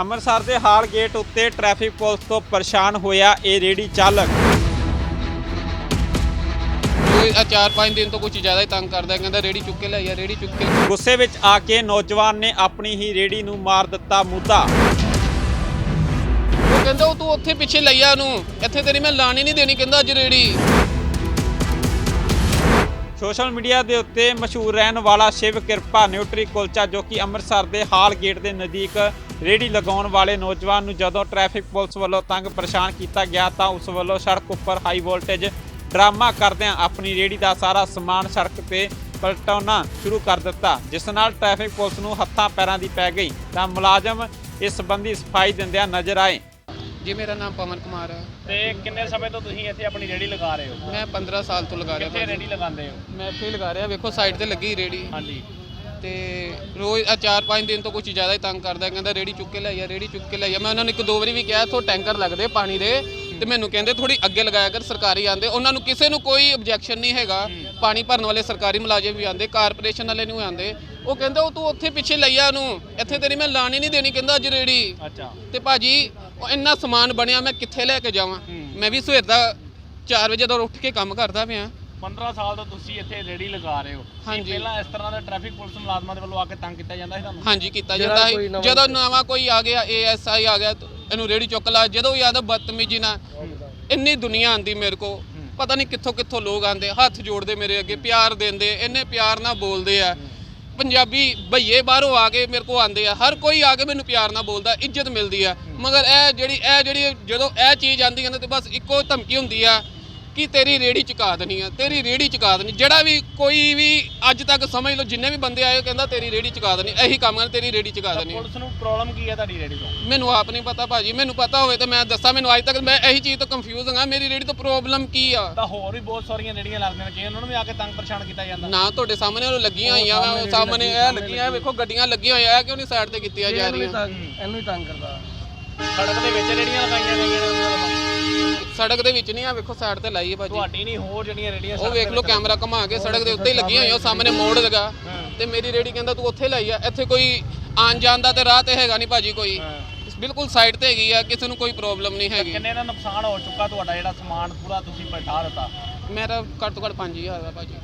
ਅੰਮ੍ਰਿਤਸਰ ਦੇ hall gate ਉੱਤੇ traffic police ਤੋਂ ਪਰੇਸ਼ਾਨ ਹੋਇਆ ਇਹ ਰੇੜੀ ਚਾਲਕ। ਕੋਈ ਆ ਚਾਰ ਪੰਜ ਦਿਨ ਤੋਂ ਕੁਝ ਜ਼ਿਆਦਾ ਹੀ ਤੰਗ ਕਰਦਾ ਹੈ। ਕਹਿੰਦਾ ਰੇੜੀ ਚੁੱਕ ਕੇ ਲਿਆ ਰੇੜੀ ਚੁੱਕ ਕੇ। ਗੁੱਸੇ ਵਿੱਚ ਆ ਕੇ ਨੌਜਵਾਨ ਨੇ ਆਪਣੀ ਹੀ ਰੇੜੀ ਨੂੰ ਮਾਰ ਦਿੱਤਾ ਮੁੱਦਾ। ਉਹ ਕਹਿੰਦਾ ਉਹ ਤੂੰ ਉੱਥੇ ਪਿੱਛੇ ਲਈਆ ਉਹਨੂੰ ਇੱਥੇ ਤੇਰੀ ਮੈਂ ਲਾਣੀ ਨਹੀਂ ਦੇਣੀ ਕਹਿੰਦਾ ਅੱਜ ਰੇੜੀ ਸੋਸ਼ਲ ਮੀਡੀਆ ਦੇ ਉੱਤੇ ਮਸ਼ਹੂਰ ਰਹਿਣ ਵਾਲਾ ਸ਼ਿਵ ਕਿਰਪਾ ਨਿਊਟਰੀ ਕੁਲਚਾ, ਜੋ ਕਿ ਅੰਮ੍ਰਿਤਸਰ ਦੇ ਹਾਲ ਗੇਟ ਦੇ ਨਜ਼ਦੀਕ ਰੇੜੀ ਲਗਾਉਣ ਵਾਲੇ ਨੌਜਵਾਨ ਨੂੰ ਜਦੋਂ ਟ੍ਰੈਫਿਕ ਪੁਲਿਸ ਵੱਲੋਂ ਤੰਗ ਪਰੇਸ਼ਾਨ ਕੀਤਾ ਗਿਆ ਤਾਂ ਉਸ ਵੱਲੋਂ ਸੜਕ ਉੱਪਰ ਹਾਈ ਵੋਲਟੇਜ ਡਰਾਮਾ ਕਰਦਿਆਂ ਆਪਣੀ ਰੇੜੀ ਦਾ ਸਾਰਾ ਸਮਾਨ ਸੜਕ ਤੇ ਪਲਟਾਉਣਾ ਸ਼ੁਰੂ ਕਰ ਦਿੱਤਾ, ਜਿਸ ਨਾਲ ਟ੍ਰੈਫਿਕ ਪੁਲਿਸ ਨੂੰ ਹੱਥਾਂ ਪੈਰਾਂ ਦੀ ਪੈ ਗਈ ਤਾਂ ਮੁਲਾਜ਼ਮ ਇਸ ਸੰਬੰਧੀ ਸਫ਼ਾਈ ਦਿੰਦਿਆਂ ਨਜ਼ਰ ਆਏ। ਜੀ ਮੇਰਾ ਨਾਮ ਪਵਨ ਕੁਮਾਰ ਹੈ ਤੇ ਕਿੰਨੇ ਸਮੇਂ ਤੋਂ ਤੁਸੀਂ ਇੱਥੇ ਆਪਣੀ ਰੇੜੀ ਲਗਾ ਰਹੇ ਹੋ? ਮੈਂ 15 ਸਾਲ ਤੋਂ ਲਗਾ ਰਿਹਾ ਕਿੱਥੇ। ਰੇੜੀ ਲਗਾਉਂਦੇ ਹੋ? ਮੈਂ ਇੱਥੇ ਹੀ ਲਗਾ ਰਿਹਾ ਵੇਖੋ ਸਾਈਡ ਤੇ ਲੱਗੀ ਰੇੜੀ ਹਾਂਜੀ। ਤੇ ਰੋਜ਼ ਆ ਚਾਰ ਪੰਜ ਦਿਨ ਤੋਂ ਕੁਝ ਜ਼ਿਆਦਾ ਹੀ ਤੰਗ ਕਰਦਾ। ਕਹਿੰਦਾ ਰੇੜੀ ਚੁੱਕ ਕੇ ਲਿਆ ਰੇੜੀ ਚੁੱਕ ਕੇ ਲਿਆ ਮੈਂ ਉਹਨਾਂ ਨੂੰ ਇੱਕ ਦੋ ਵਾਰੀ ਵੀ ਕਿਹਾ ਇੱਥੋਂ ਟੈਂਕਰ ਲੱਗਦੇ ਪਾਣੀ ਦੇ ਤੇ ਮੈਨੂੰ ਕਹਿੰਦੇ ਥੋੜੀ ਅੱਗੇ ਲਗਾਇਆ ਕਰ ਸਰਕਾਰੀ ਆਂਦੇ ਉਹਨਾਂ ਨੂੰ ਕਿਸੇ ਨੂੰ ਕੋਈ ਆਬਜੈਕਸ਼ਨ ਨਹੀਂ ਹੈਗਾ। ਪਾਣੀ ਭਰਨ ਵਾਲੇ ਸਰਕਾਰੀ ਮੁਲਾਜ਼ਮ ਵੀ ਆਂਦੇ ਕਾਰਪੋਰੇਸ਼ਨ ਵਾਲੇ ਨੂੰ ਆਂਦੇ ਉਹ ਕਹਿੰਦਾ ਉਹ ਤੂੰ ਉੱਥੇ ਪਿੱਛੇ ਲਈਆ ਉਹਨੂੰ। ਇੱਥੇ ਤੇਰੀ ਮੈਂ ਲਾਣੀ ਨਹੀਂ ਦੇਣੀ ਕਹਿੰਦਾ ਅੱਜ ਰੇੜੀ ਅੱਛਾ। ਤੇ ਭਾਜੀ ਉਹ ਇੰਨਾ ਸਮਾਨ ਬਣਿਆ ਮੈਂ ਕਿੱਥੇ ਲੈ ਕੇ ਜਾਵਾਂ? ਮੈਂ ਵੀ ਸਵੇਰ ਦਾ 4 ਵਜੇ ਤੋਂ ਉੱਠ ਕੇ ਕੰਮ ਕਰਦਾ ਪਿਆ। 15 ਸਾਲ ਤੋਂ ਤੁਸੀਂ ਇੱਥੇ ਰੇੜੀ ਲਗਾ ਰਹੇ ਹੋ। ਹਾਂਜੀ। ਪਹਿਲਾਂ ਇਸ ਤਰ੍ਹਾਂ ਦਾ ਟ੍ਰੈਫਿਕ ਪੁਲਿਸ ਮੁਲਾਜ਼ਮਾਂ ਦੇ ਵੱਲੋਂ ਆ ਕੇ ਤੰਗ ਕੀਤਾ ਜਾਂਦਾ ਸੀ ਤੁਹਾਨੂੰ? ਹਾਂਜੀ ਕੀਤਾ ਜਾਂਦਾ ਹੈ ਜਦੋਂ ਨਵਾਂ ਕੋਈ ਆ ਗਿਆ ਏਐਸਆਈ ਆ ਗਿਆ ਤਾਂ ਇਹਨੂੰ ਰੇੜੀ ਚੁੱਕ ਲਾ। ਜਦੋਂ ਵੀ ਆਦਾ ਬਦਤਮੀਜੀ ਨਾਲ। ਇੰਨੀ ਦੁਨੀਆ ਆਂਦੀ ਮੇਰੇ ਕੋ ਪਤਾ ਨਹੀਂ ਕਿੱਥੋਂ ਕਿੱਥੋਂ ਲੋਕ ਆਂਦੇ ਹੱਥ ਜੋੜਦੇ ਮੇਰੇ ਅੱਗੇ ਪਿਆਰ ਦਿੰਦੇ ਇੰਨੇ ਪਿਆਰ ਨਾਲ ਬੋਲਦੇ ਆ। ਪੰਜਾਬੀ ਭਈਏ ਬਾਹਰੋਂ ਆ ਕੇ ਮੇਰੇ ਕੋ ਆਂਦੇ ਆ, ਹਰ ਕੋਈ ਆ ਕੇ ਮੈਨੂੰ ਪਿਆਰ ਨਾਲ ਬੋਲਦਾ, ਇੱਜ਼ਤ ਮਿਲਦੀ ਆ। ਮਗਰ ਇਹ ਜਿਹੜੀ ਇਹ ਜਿਹੜੀ ਜਦੋਂ ਇਹ ਚੀਜ਼ ਆਂਦੀ ਹੈ ਨਾ ਤੇ ਬਸ ਇੱਕੋ ਧਮਕੀ ਹੁੰਦੀ ਆ ਕਿ ਤੇਰੀ ਰੇੜੀ ਚੁਕਾ ਦੇਣੀ ਆ ਤੇਰੀ ਰੇੜੀ ਚੁਕਾ ਦੇਣੀ ਜਿਹੜਾ ਵੀ ਕੋਈ ਵੀ ਅੱਜ ਤੱਕ ਸਮਝ ਲਓ ਜਿੰਨੇ ਵੀ ਬੰਦੇ ਆਏ ਉਹ ਕਹਿੰਦਾ ਤੇਰੀ ਰੇੜੀ ਚੁਕਾ ਦੇਣੀ ਇਹੀ ਕੰਮ ਹੈ ਤੇਰੀ ਰੇੜੀ ਚੁਕਾ ਦੇਣੀ ਪੁਲਿਸ ਨੂੰ ਪ੍ਰੋਬਲਮ ਕੀ ਹੈ ਤੁਹਾਡੀ ਰੇੜੀ ਤੋਂ? ਮੈਨੂੰ ਆਪ ਨਹੀਂ ਪਤਾ ਭਾਜੀ ਮੈਨੂੰ ਪਤਾ ਹੋਵੇ ਤਾਂ ਮੈਂ ਦੱਸਾਂ ਮੈਨੂੰ ਅੱਜ ਤੱਕ ਮੈਂ ਇਹੀ ਚੀਜ਼ ਤੋਂ ਕੰਫਿਊਜ਼ ਹਾਂ ਮੇਰੀ ਰੇੜੀ ਤੋਂ ਪ੍ਰੋਬਲਮ ਕੀ ਆ? ਤਾਂ ਹੋਰ ਵੀ ਬਹੁਤ ਸਾਰੀਆਂ ਰੇੜੀਆਂ ਲੱਗਦੀਆਂ ਨੇ ਜੇ ਉਹਨਾਂ ਨੂੰ ਵੀ ਆ ਕੇ ਤੰਗ ਪਰੇਸ਼ਾਨ ਕੀਤਾ ਜਾਂਦਾ। ਨਾ ਤੁਹਾਡੇ ਸਾਹਮਣੇ ਉਹ ਲੱਗੀਆਂ ਹੋਈਆਂ ਵਾ ਸਾਹਮਣੇ ਇਹ ਲੱਗੀਆਂ ਵੇਖੋ ਗੱਡੀਆਂ ਲੱਗੀਆਂ ਹੋਈਆਂ ਕਿਉਂ ਨਹੀਂ ਸਾਈਡ ਤੇ ਕੀਤੀਆਂ ਜਾ ਰਹੀਆਂ? ਇਹਨੂੰ ਹੀ ਤੰਗ ਕਰਦਾ। ਸੜਕ ਦੇ ਵਿੱਚ ਰੇੜੀਆਂ ਲਗਾਈਆਂ ਗਈਆਂ ਨੇ ਉਹਨਾਂ ਵੱਲੋਂ। ਸੜਕ ਦੇ ਵਿੱਚ ਨਹੀਂ ਆ ਵੇਖੋ ਸਾਈਡ ਤੇ ਲਾਈ ਹੈ ਭਾਜੀ। ਤੁਹਾਡੀ ਨਹੀਂ ਹੋਰ ਜਿਹੜੀਆਂ ਰੇੜੀਆਂ ਉਹ ਵੇਖ ਲਓ ਕੈਮਰਾ ਘੁਮਾ ਕੇ ਸੜਕ ਦੇ ਉੱਤੇ ਹੀ ਲੱਗੀਆਂ ਹੋਈਆਂ ਉਹ ਸਾਹਮਣੇ ਮੋੜ ਲਗਾ ਤੇ ਮੇਰੀ ਰੇੜੀ ਕਹਿੰਦਾ ਤੂੰ ਉੱਥੇ ਲਾਈ ਆ ਇੱਥੇ ਕੋਈ ਆਣ ਜਾਣ ਦਾ ਤੇ ਰਾਹ ਤੇ ਹੈਗਾ ਨਹੀਂ ਭਾਜੀ ਕੋਈ। ਬਿਲਕੁਲ ਸਾਈਡ ਤੇ ਹੈਗੀ ਆ ਕਿਸੇ ਨੂੰ ਕੋਈ ਪ੍ਰੋਬਲਮ ਨਹੀਂ ਹੈਗੀ। ਕਿੰਨੇ ਦਾ ਨੁਕਸਾਨ ਹੋ ਚੁੱਕਾ ਤੁਹਾਡਾ ਜਿਹੜਾ ਸਮਾਨ ਪੂਰਾ ਤੁਸੀਂ ਪਲਟਾ ਦਿੱਤਾ? ਮੇਰਾ ਘੱਟ ਤੋਂ ਘੱਟ 5000 ਦਾ ਭਾਜੀ।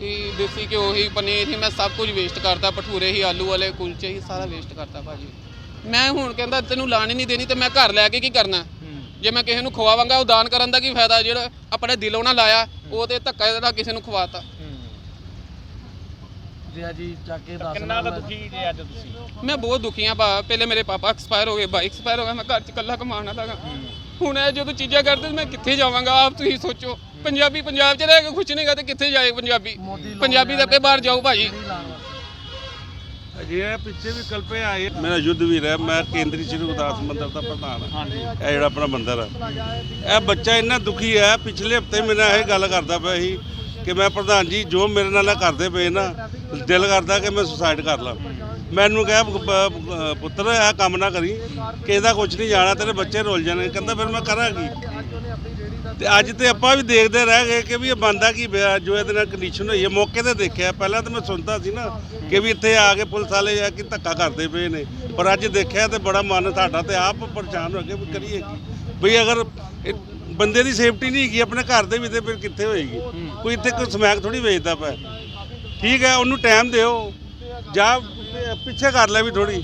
ਕਿ ਦੇਸੀ ਘਿਓ ਹੀ ਪਨੀਰ ਹੀ ਮੈਂ ਸਭ ਕੁਝ ਵੇਸਟ ਕਰਤਾ ਭਟੂਰੇ ਹੀ ਆਲੂ ਵਾਲੇ ਕੁਲਚੇ ਹੀ ਸਾਰਾ ਵੇਸਟ ਕਰਤਾ ਭਾਜੀ। ਮੈਂ ਹੁਣ ਕਹਿੰਦਾ ਤੈਨੂੰ ਲਾਣੀ ਨਹੀਂ ਦੇਣੀ ਤੇ ਮੈਂ ਘਰ ਲੈ ਕੇ ਕੀ ਕਰਨਾ? ਜੇ ਮੈਂ ਕਿਸੇ ਨੂੰ ਖਵਾਵਾਂਗਾ ਉਹ ਦਾਨ ਕਰਨ ਦਾ ਕੀ ਫਾਇਦਾ? ਜਿਹੜਾ ਆਪਣੇ ਦਿਲੋਂ ਨਾ ਲਾਇਆ ਉਹ ਤੇ ਧੱਕਾ ਨਾਲ ਕਿਸੇ ਨੂੰ ਖਵਾਤਾ। ਜੀ ਜੀ ਚੱਕ ਕੇ ਦੱਸ ਕਿੰਨਾ ਕੁ ਦੁਖੀ ਜੇ ਅੱਜ ਤੁਸੀਂ? ਮੈਂ ਬਹੁਤ ਦੁਖੀ ਆ ਭਾ। ਪਹਿਲੇ ਮੇਰੇ ਪਾਪਾ ਐਕਸਪਾਇਰ ਹੋ ਗਏ ਬਾਈ ਐਕਸਪਾਇਰ ਹੋ ਗਿਆ ਮੈਂ ਘਰ 'ਚ ਇਕੱਲਾ ਕਮਾਉਣ ਵਾਲਾ ਗਾ। ਹੁਣ ਇਹ ਜਦੋਂ ਚੀਜ਼ਾਂ ਕਰਦੇ ਮੈਂ ਕਿੱਥੇ ਜਾਵਾਂਗਾ? ਆਪ ਤੁਸੀਂ ਸੋਚੋ। ਪੰਜਾਬੀ ਪੰਜਾਬ 'ਚ ਰਹਿ ਕੇ ਖੁਸ਼ ਨਹੀਂਗਾ ਤੇ ਕਿੱਥੇ ਜਾਏ ਪੰਜਾਬੀ? ਪੰਜਾਬੀ ਤਾਂ ਆਪੇ ਬਾਹਰ ਜਾਓ ਭਾਜੀ ਅਜੇ ਇਹ ਪਿੱਛੇ ਵੀ ਕਲਪੇ ਆਏ। ਮੇਰਾ ਯੁੱਧਵੀਰ ਹੈ ਮੈਂ ਕੇਂਦਰੀ ਸ਼੍ਰੀ ਗੁਰਦਾਸ ਮੰਦਿਰ ਦਾ ਪ੍ਰਧਾਨ ਹਾਂ। ਇਹ ਜਿਹੜਾ ਆਪਣਾ ਮੰਦਿਰ ਹੈ। ਇਹ ਬੱਚਾ ਇੰਨਾ ਦੁਖੀ ਹੈ ਪਿਛਲੇ ਹਫ਼ਤੇ ਮੇਰੇ ਨਾਲ ਇਹ ਗੱਲ ਕਰਦਾ ਪਿਆ ਸੀ ਕਿ ਮੈਂ ਪ੍ਰਧਾਨ ਜੀ ਜੋ ਮੇਰੇ ਨਾਲ ਕਰਦੇ ਪਏ ਨਾ ਦਿਲ ਕਰਦਾ ਕਿ ਮੈਂ ਸੁਸਾਈਡ ਕਰ ਲਾਂ। ਮੈਨੂੰ ਕਿਹਾ ਪ- ਪ- ਪੁੱਤਰ ਇਹ ਕੰਮ ਨਾ ਕਰੀ ਕਿਸੇ ਦਾ ਕੁਝ ਨਹੀਂ ਜਾਣਾ ਤੇਰੇ ਬੱਚੇ ਰੁੱਲ ਜਾਣੇ ਕਹਿੰਦਾ ਫਿਰ ਮੈਂ ਕਰਾਂ ਕੀ ਤੇ ਅੱਜ ਤੇ ਆਪਾਂ ਵੀ ਦੇਖਦੇ ਰਹਿ ਗਏ ਕਿ ਵੀ ਇਹ ਬੰਦਾ ਕੀ ਪਿਆ, ਜੋ ਇਹਦੇ ਨਾਲ ਕੰਡੀਸ਼ਨ ਹੋਈ ਹੈ। ਮੌਕੇ ਤੇ ਦੇਖਿਆ, ਪਹਿਲਾਂ ਤਾਂ ਮੈਂ ਸੁਣਦਾ ਸੀ ਨਾ ਕਿ ਵੀ ਇੱਥੇ ਆ ਕੇ ਪੁਲਿਸ ਵਾਲੇ ਆ ਕਿ ਧੱਕਾ ਕਰਦੇ ਪਏ ਨੇ। ਪਰ ਅੱਜ ਦੇਖਿਆ ਤੇ ਬੜਾ ਮਨ ਸਾਡਾ ਤੇ ਆਪ ਪਰੇਸ਼ਾਨ ਹੋ ਗਏ ਵੀ ਕਰੀਏ ਕੀ? ਬਈ ਅਗਰ ਇਹ ਬੰਦੇ ਦੀ ਸੇਫਟੀ ਨਹੀਂ ਹੈਗੀ, ਆਪਣੇ ਘਰ ਦੇ ਵੀ ਤੇ ਫਿਰ ਕਿੱਥੇ ਹੋਏਗੀ? ਕੋਈ ਇੱਥੇ ਕੋਈ ਸਮੈਕ ਥੋੜੀ ਵੇਚਦਾ ਪਿਆ। ਠੀਕ ਹੈ, ਉਹਨੂੰ ਟਾਈਮ ਦਿਓ। ਜਾਂ ਪਿੱਛੇ ਕਰ ਲੈ ਵੀ ਥੋੜੀ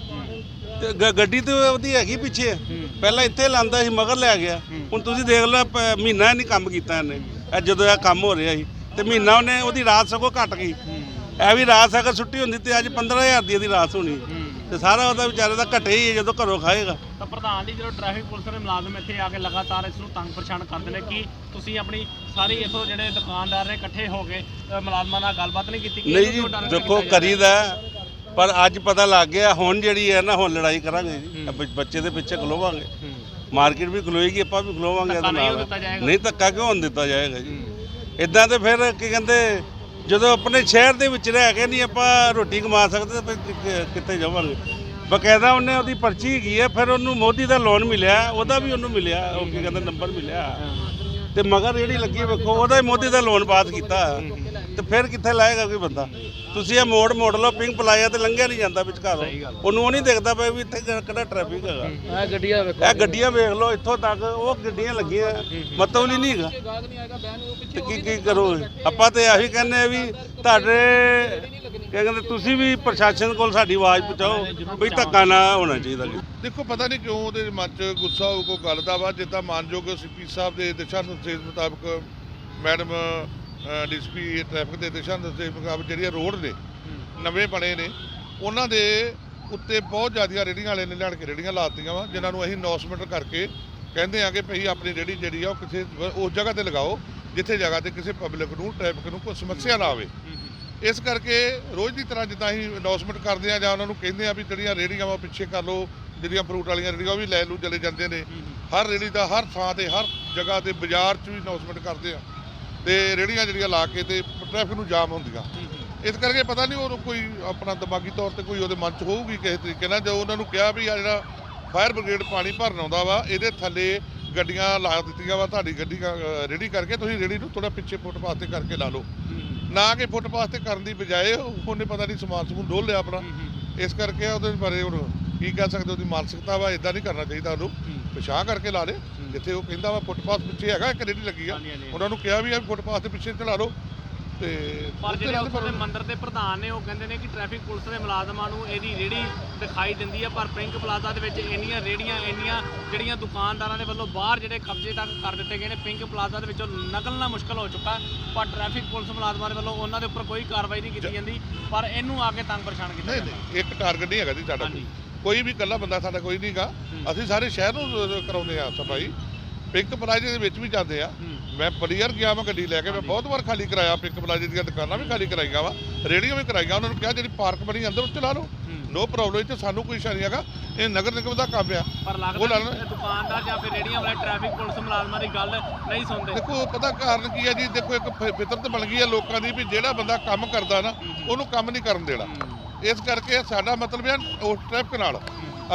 ਤੇ ਗ- ਗੱਡੀ ਤੇ ਉਹਦੀ ਹੈਗੀ ਪਿੱਛੇ। ਪਹਿਲਾਂ ਇੱਥੇ ਲਾਂਦਾ ਸੀ, ਮਗਰ ਲੈ ਗਿਆ। ਹੁਣ ਤੁਸੀਂ ਦੇਖ ਲਓ ਪ- ਮਹੀਨਾ ਨਹੀਂ ਕੰਮ ਕੀਤਾ ਇਹਨੇ। ਇਹ ਜਦੋਂ ਇਹ ਕੰਮ ਹੋ ਰਿਹਾ ਸੀ ਤੇ ਮਹੀਨਾ ਉਹਨੇ ਉਹਦੀ ਰਾਤ ਸਗੋਂ ਘਟ ਗਈ। ਇਹ ਵੀ ਰਾਤ ਅਗਰ ਛੁੱਟੀ ਹੁੰਦੀ ਤੇ ਅੱਜ 15000 ਦੀ ਇਹਦੀ ਰਾਤ ਹੋਣੀ। ਤੇ ਸਾਰਾ ਉਹਦਾ ਵਿਚਾਰੇ ਦਾ ਘਟੇ ਹੀ ਹੈ ਜਦੋਂ ਘਰੋਂ ਖਾਏਗਾ। ਤਾਂ ਪ੍ਰਧਾਨ ਜੀ ਜਦੋਂ ਟ੍ਰੈਫਿਕ ਪੁਲਿਸ ਦੇ ਮੁਲਾਜ਼ਮ ਇੱਥੇ ਆ ਕੇ ਲਗਾਤਾਰ ਇਸ ਨੂੰ ਤੰਗ ਪਰੇਸ਼ਾਨ ਕਰਦੇ ਨੇ ਕਿ ਤੁਸੀਂ ਆਪਣੀ ਸਾਰੀ ਇਥੋਂ ਜਿਹੜੇ ਦੁਕਾਨਦਾਰ ਨੇ ਇਕੱਠੇ ਹੋ ਕੇ ਅ, ਮੁਲਾਜ਼ਮਾਂ ਨਾਲ ਗੱਲਬਾਤ ਨਹੀਂ ਕੀਤੀ? ਕਿ ਨਹੀਂ ਇਹਨੂੰ ਜੀ ਕਿਉਂ ਡਰ ਦੇਖੋ ਕੀਤਾ ਜਾ ਰਿਹਾ? ਕਰੀਦਾ ਹੈ, ਪਰ ਅੱਜ ਪਤਾ ਲੱਗ ਗਿਆ ਹੁਣ ਜਿਹੜੀ ਹੈ ਨਾ ਹੁਣ ਲੜਾਈ ਕਰਾਂਗੇ ਜੀ। ਇਹ ਬ- ਬੱਚੇ ਦੇ ਪਿੱਛੇ ਖਲੋਵਾਂਗੇ। ਮਾਰਕੀਟ ਵੀ ਖਲੋਏਗੀ ਆਪਾਂ ਵੀ ਖਲੋਵਾਂਗੇ ਇਹਦੇ ਨਾਲ। ਨਹੀਂ ਧੱਕਾ ਕਿਉਂ ਹੋਣ ਦਿੱਤਾ ਜਾਏਗਾ ਜੀ? ਇਦਾਂ ਤੇ ਫਿਰ ਕੀ ਕਹਿੰਦੇ ਜਦੋਂ ਆਪਣੇ ਸ਼ਹਿਰ ਦੇ ਵਿੱਚ ਰਹਿ ਕੇ ਨਹੀਂ ਆਪਾਂ ਰੋਟੀ ਕਮਾ ਸਕਦੇ ਤਾਂ ਫਿਰ ਕਿੱਥੇ ਜਾਵਾਂਗੇ? ਬਕਾਇਦਾ ਉਹਨੇ ਉਹਦੀ ਪਰਚੀ ਹੈਗੀ ਹੈ ਫਿਰ ਉਹਨੂੰ ਮੋਦੀ ਦਾ ਲੋਨ ਮਿਲਿਆ ਉਹਦਾ ਵੀ ਉਹਨੂੰ ਮਿਲਿਆ ਉਹ ਕੀ ਕਹਿੰਦੇ ਨੰਬਰ ਮਿਲਿਆ। ਤੇ ਮਗਰ ਜਿਹੜੀ ਲੱਗੀ ਵੇਖੋ ਉਹਦਾ ਹੀ ਮੋਦੀ ਦਾ ਲੋਨ ਪਾਸ ਕੀਤਾ। ਤੇ ਫਿਰ ਕਿੱਥੇ ਲਾਏਗਾ ਕੋਈ ਬੰਦਾ? ਤੁਸੀਂ ਇਹ ਮੋੜ ਮੋੜ ਲਓ ਪਿੰਕ ਪਲਾਇਆ ਤੇ ਲੰਘਿਆ ਨਹੀਂ ਜਾਂਦਾ ਵਿਚਕਾਰੋਂ। ਉਹਨੂੰ ਉਹ ਨਹੀਂ ਦੇਖਦਾ ਪਿਆ ਵੀ ਇੱਥੇ ਕਿ- ਕਿਹੜਾ ਟ੍ਰੈਫਿਕ ਹੈਗਾ। ਆ ਗੱਡੀਆਂ ਵੇਖੋ। ਇਹ ਗੱਡੀਆਂ ਵੇਖ ਲਓ ਇੱਥੋਂ ਤੱਕ ਉਹ ਗੱਡੀਆਂ ਲੱਗੀਆਂ। ਮਤਲਬ ਨਹੀਂ ਹੈਗਾ ਤੇ ਕੀ ਕੀ ਕਰੋਗੇ ਆਪਾਂ ਤੇ ਇਹੀ ਕਹਿੰਦੇ ਆ ਵੀ ਤੁਹਾਡੇ ਕੀ ਕਹਿੰਦੇ ਤੁਸੀਂ ਵੀ ਪ੍ਰਸ਼ਾਸਨ ਕੋਲ ਸਾਡੀ ਆਵਾਜ਼ ਪਹੁੰਚਾਓ ਵੀ ਧੱਕਾ ਨਾ ਹੋਣਾ ਚਾਹੀਦਾ ਦੇਖੋ ਪਤਾ ਨਹੀਂ ਕਿਉਂ ਉਹਦੇ ਮਨ 'ਚ ਗੁੱਸਾ ਹੋ ਕੋਈ ਗੱਲ ਦਾ ਵਾ ਜਿੱਦਾਂ ਮਾਨਯੋਗ ਸੀਪੀ ਸਾਹਿਬ ਦੇ ਦਿਸ਼ਾ ਨਿਰਦੇਸ਼ ਮੁਤਾਬਕ ਮੈਡਮ ਡੀਸੀਪੀ ਟ੍ਰੈਫਿਕ ਦੇ ਦਿਸ਼ਾ ਨਿਰਦੇਸ਼ ਮੁਤਾਬਕ ਜਿਹੜੀਆਂ ਰੋਡ ਨੇ ਨਵੇਂ ਬਣੇ ਨੇ ਉਹਨਾਂ ਦੇ ਉੱਤੇ ਬਹੁਤ ਜ਼ਿਆਦੀਆਂ ਰੇੜੀਆਂ ਵਾਲੇ ਨੇ ਲਿਆਣ ਕੇ ਰੇੜੀਆਂ ਲਾਤੀਆਂ ਵਾ ਜਿਨ੍ਹਾਂ ਨੂੰ ਅਸੀਂ ਅਨਾਉਂਸਮੈਂਟ ਕਰਕੇ ਕਹਿੰਦੇ ਆ ਕਿ ਭਈ ਆਪਣੀ ਰੇੜੀ ਜਿਹੜੀ ਆ ਉਹ ਕਿਸੇ ਉਸ ਜਗ੍ਹਾ ਤੇ ਲਗਾਓ ਜਿੱਥੇ ਜਗ੍ਹਾ ਤੇ ਕਿਸੇ ਪਬਲਿਕ ਨੂੰ ਟ੍ਰੈਫਿਕ ਨੂੰ ਕੋਈ ਸਮੱਸਿਆ ਨਾ ਆਵੇ। ਇਸ ਕਰਕੇ ਰੋਜ਼ ਦੀ ਤਰ੍ਹਾਂ ਜਿੱਦਾਂ ਅਸੀਂ ਅਨਾਉਂਸਮੈਂਟ ਕਰਦੇ ਆ ਜਾਂ ਉਹਨਾਂ ਨੂੰ ਕਹਿੰਦੇ ਆ ਵੀ ਜਿਹੜੀਆਂ ਰੇੜੀਆਂ ਵਾ ਪਿੱਛੇ ਕਰ ਲਓ ਜਿਹੜੀਆਂ ਫਰੂਟ ਵਾਲੀਆਂ ਰੇੜੀਆਂ ਉਹ ਵੀ ਲੈ ਲੂ ਚਲੇ ਜਾਂਦੇ ਨੇ। ਹਰ ਰੇੜੀ ਦਾ ਹਰ ਥਾਂ ਤੇ ਹਰ ਜਗ੍ਹਾ ਤੇ ਬਾਜ਼ਾਰ 'ਚ ਵੀ ਅਨਾਉਂਸਮੈਂਟ ਕਰਦੇ ਆ ਤੇ ਰੇੜੀਆਂ ਜਿਹੜੀਆਂ ਲਾ ਕੇ ਤੇ ਟ੍ਰੈਫਿਕ ਨੂੰ ਜਾਮ ਹੁੰਦੀਆਂ। ਇਸ ਕਰਕੇ ਪਤਾ ਨਹੀਂ ਉਹ ਕੋਈ ਆਪਣਾ ਦਿਮਾਗੀ ਤੌਰ ਤੇ ਕੋਈ ਉਹਦੇ ਮਨ 'ਚ ਹੋਊਗੀ ਕਿਸੇ ਤਰੀਕੇ ਨਾਲ। ਜੋ ਉਹਨਾਂ ਨੂੰ ਕਿਹਾ ਵੀ ਆ ਜਿਹੜਾ ਫਾਇਰ ਬ੍ਰਿਗੇਡ ਪਾਣੀ ਭਰਨ ਆਉਂਦਾ ਵਾ ਇਹਦੇ ਥੱਲੇ ਗੱਡੀਆਂ ਲਾ ਦਿੱਤੀਆਂ ਵਾ ਤੁਹਾਡੀ ਗੱਡੀ ਰੇੜੀ ਕਰਕੇ ਤੁਸੀਂ ਰੇੜੀ ਨੂੰ ਥੋੜਾ ਪਿੱਛੇ ਫੁੱਟਪਾਥ ਤੇ ਕਰਕੇ ਲਾ ਲਓ। ਨਾ ਕਿ ਫੁੱਟਪਾਥ ਤੇ ਕਰਨ ਦੀ ਬਜਾਏ ਉਹਨੇ ਪਤਾ ਨਹੀਂ ਸਮਾਨ ਸਮੂਨ ਡੋਲ ਲਿਆ ਆਪਣਾ। ਇਸ ਕਰਕੇ ਉਹਦੇ ਬਾਰੇ ਹੁਣ ਕੀ ਕਹਿ ਸਕਦੇ ਉਹਦੀ ਮਾਨਸਿਕਤਾ ਵਾ ਇਦਾਂ ਨਹੀਂ ਕਰਨਾ ਚਾਹੀਦਾ ਉਹਨੂੰ। ਪਿਛਾਂ ਕਰਕੇ ਲਾ ਲੇ ਜਿੱਥੇ ਉਹ ਕਹਿੰਦਾ ਵਾ ਫੁੱਟਪਾਥ ਪਿੱਛੇ ਹੈਗਾ ਇੱਕ ਰੇੜੀ ਲੱਗੀ ਆ। ਹਾਂਜੀ, ਹਾਂਜੀ। ਉਹਨਾਂ ਨੂੰ ਕਿਹਾ ਵੀ ਆ ਫੁੱਟਪਾਥ ਦੇ ਪਿੱਛੇ ਚਲਾ ਲਓ। ਤੇ ਪਰ ਉੱਥੇ ਜਿਹੜੇ ਲਾ ਲਓ ਉੱਥੋਂ ਦੇ ਮੰਦਿਰ ਦੇ ਪ੍ਰਧਾਨ ਨੇ ਉਹ ਕਹਿੰਦੇ ਨੇ ਕਿ ਟ੍ਰੈਫਿਕ ਪੁਲਿਸ ਦੇ ਮੁਲਾਜ਼ਮਾਂ ਨੂੰ ਇਹਦੀ ਰੇੜੀ ਦਿਖਾਈ ਦਿੰਦੀ ਆ ਪਰ ਪਿੰਕ ਪਲਾਜ਼ਾ ਦੇ ਵਿੱਚ ਇੰਨੀਆਂ ਰੇੜੀਆਂ ਇੰਨੀਆਂ ਜਿਹੜੀਆਂ ਦੁਕਾਨਦਾਰਾਂ ਦੇ ਵੱਲੋਂ ਬਾਹਰ ਜਿਹੜੇ ਕਬਜ਼ੇ ਤੱਕ ਕਰ ਦਿੱਤੇ ਗਏ ਨੇ ਪਿੰਕ ਪਲਾਜ਼ਾ ਦੇ ਵਿੱਚੋਂ ਨਿਕਲਣਾ ਮੁਸ਼ਕਲ ਹੋ ਚੁੱਕਾ ਪਰ ਟ੍ਰੈਫਿਕ ਪੁਲਿਸ ਮੁਲਾਜ਼ਮਾਂ ਦੇ ਵੱਲੋਂ ਉਹਨਾਂ ਦੇ ਉੱਪਰ ਕੋਈ ਕਾਰਵਾਈ ਨਹੀਂ ਕੀਤੀ ਜਾਂਦੀ ਪਰ ਇਹਨੂੰ ਆ ਕੇ ਤੰਗ ਪਰੇਸ਼ਾਨ ਕੀਤਾ ਨਹੀਂ ਜਾਂਦਾ। ਨਹੀਂ ਇੱਕ ਟਾਰਗੇਟ ਨਹੀਂ ਹੈਗਾ ਜੀ ਸਾਡਾ ਹਾਂਜੀ। ਕੋਈ ਵੀ ਇਕੱਲਾ ਬੰਦਾ ਸਾਡਾ ਕੋਈ ਨਹੀਂਗਾ ਅਸੀਂ ਸਾਰੇ ਸ਼ਹਿਰ ਨੂੰ ਕਰਾਉਂਦੇ ਆ ਸਫ਼ਾਈ ਪਿੰਕ ਪਲਾਜ਼ੇ ਦੇ ਵਿੱਚ ਵੀ ਜਾਂਦੇ ਆ। ਮੈਂ ਵਾਰ ਗਿਆ ਮੈਂ ਗੱਡੀ ਲੈ ਕੇ। ਮੈਂ ਬਹੁਤ ਵਾਰ ਖਾਲੀ ਕਰਾਇਆ ਪਿੰਕ ਪਲਾਜ਼ੇ ਦੀਆਂ ਦੁਕਾਨਾਂ ਵੀ ਖਾਲੀ ਕਰਾਈਆਂ ਵਾ। ਰੇੜੀਆਂ ਵੀ ਕਰਾਈਆਂ। ਉਹਨਾਂ ਨੂੰ ਕਿਹਾ ਜਿਹੜੀ ਪਾਰਕ ਬਣੀ ਅੰਦਰ ਉੱਥੇ ਲਾ ਲਓ। ਨੋ ਪ੍ਰੋਬਲਮ ਇੱਥੇ ਸਾਨੂੰ ਕੋਈ ਇਸ਼ਾਰਾ ਹੈਗਾ। ਇਹ ਨਗਰ ਨਿਗਮ ਦਾ ਕੰਮ ਆ। ਪਰ ਲੱਗਦਾ। ਦੁਕਾਨਦਾਰ ਜਾਂ ਫਿਰ ਰੇੜੀਆਂ ਵਾਲੇ ਟ੍ਰੈਫਿਕ ਪੁਲਿਸ ਮੁਲਾਜ਼ਮਾਂ ਦੀ ਗੱਲ ਨਹੀਂ ਸੁਣਦੇ। ਦੇਖੋ ਪਤਾ ਕਾਰਨ ਕੀ ਹੈ ਜੀ? ਦੇਖੋ ਇੱਕ ਫਿਤਰਤ ਬਣ ਗਈ ਹੈ ਲੋਕਾਂ ਦੀ ਵੀ ਜਿਹੜਾ ਬੰਦਾ ਕੰਮ ਕਰਦਾ ਨਾ ਉਹਨੂੰ ਕੰਮ ਨਹੀਂ ਕਰਨ ਦੇਣਾ। ਇਸ ਕਰਕੇ ਸਾਡਾ ਮਤਲਬ ਹੈ ਉਸ ਟ੍ਰੈਫਿਕ ਨਾਲ।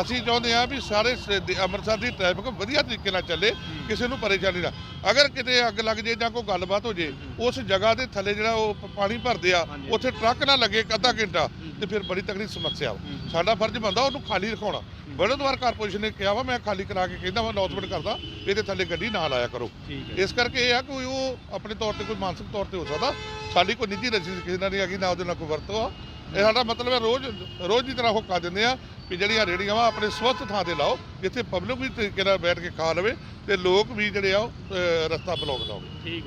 ਅਸੀਂ ਚਾਹੁੰਦੇ ਹਾਂ ਵੀ ਸਾਰੇ ਅੰਮ੍ਰਿਤਸਰ ਦੀ ਟ੍ਰੈਫਿਕ ਵਧੀਆ ਤਰੀਕੇ ਨਾਲ ਚੱਲੇ ਕਿਸੇ ਨੂੰ ਪਰੇਸ਼ਾਨੀ ਨਾ। ਅਗਰ ਕਿਤੇ ਅੱਗ ਲੱਗ ਜੇ ਜਾਂ ਕੋਈ ਗੱਲਬਾਤ ਹੋ ਜੇ ਉਸ ਜਗ੍ਹਾ ਦੇ ਥੱਲੇ ਜਿਹੜਾ ਉਹ ਪਾਣੀ ਭਰਦੇ ਆ ਉੱਥੇ ਟਰੱਕ ਨਾ ਲੱਗੇ ਅੱਧਾ ਘੰਟਾ ਤੇ ਫਿਰ ਬੜੀ ਤਕੜੀ ਸਮੱਸਿਆ ਸਾਡਾ ਫਰਜ਼ ਬਣਦਾ ਉਹਨੂੰ ਖਾਲੀ ਰਖਾਉਣਾ। ਬੜਦਵਾਰ ਕਾਰਪੋਰੇਸ਼ਨ ਨੇ ਕਿਹਾ ਵਾ ਮੈਂ ਖਾਲੀ ਕਰਾ ਕੇ ਕਹਿੰਦਾ ਵਾ ਅਨਾਉਂਸਮੈਂਟ ਕਰਦਾ ਇਹਦੇ ਥੱਲੇ ਗੱਡੀ ਨਾ ਲਾਇਆ ਕਰੋ। ਇਸ ਕਰਕੇ ਇਹ ਆ ਕੋਈ ਉਹ ਆਪਣੇ ਤੌਰ ਤੇ ਕੋਈ ਮਾਨਸਿਕ ਤੌਰ ਤੇ ਹੋ ਸਕਦਾ। ਸਾਡੀ ਕੋਈ ਨਿੱਜੀ ਰਜਿਸਟਰ ਕਿਸੇ ਨਾਲ ਨਹੀਂ ਹੈਗੀ ਨਾ ਉਹਦੇ ਨਾਲ ਕੋਈ ਵਰਤੋਂ ਆ। ਇਹ ਸਾਡਾ ਮਤਲਬ ਹੈ ਰੋਜ਼ ਰੋਜ਼ ਦੀ ਤਰ੍ਹਾਂ ਹੁੱਕਾ ਦਿੰਦੇ ਆ ਵੀ ਜਿਹੜੀਆਂ ਰੇੜੀਆਂ ਵਾ ਆਪਣੇ ਸਵਸਥ ਥਾਂ ਤੇ ਲਾਓ ਜਿੱਥੇ ਪਬਲਿਕ ਵੀ ਤਰੀਕੇ ਨਾਲ ਬੈਠ ਕੇ ਖਾ ਲਵੇ ਤੇ ਲੋਕ ਵੀ ਜਿਹੜੇ ਆ ਉਹ, ਰਸਤਾ ਬਲੌਕ ਨਾ ਹੋਵੇ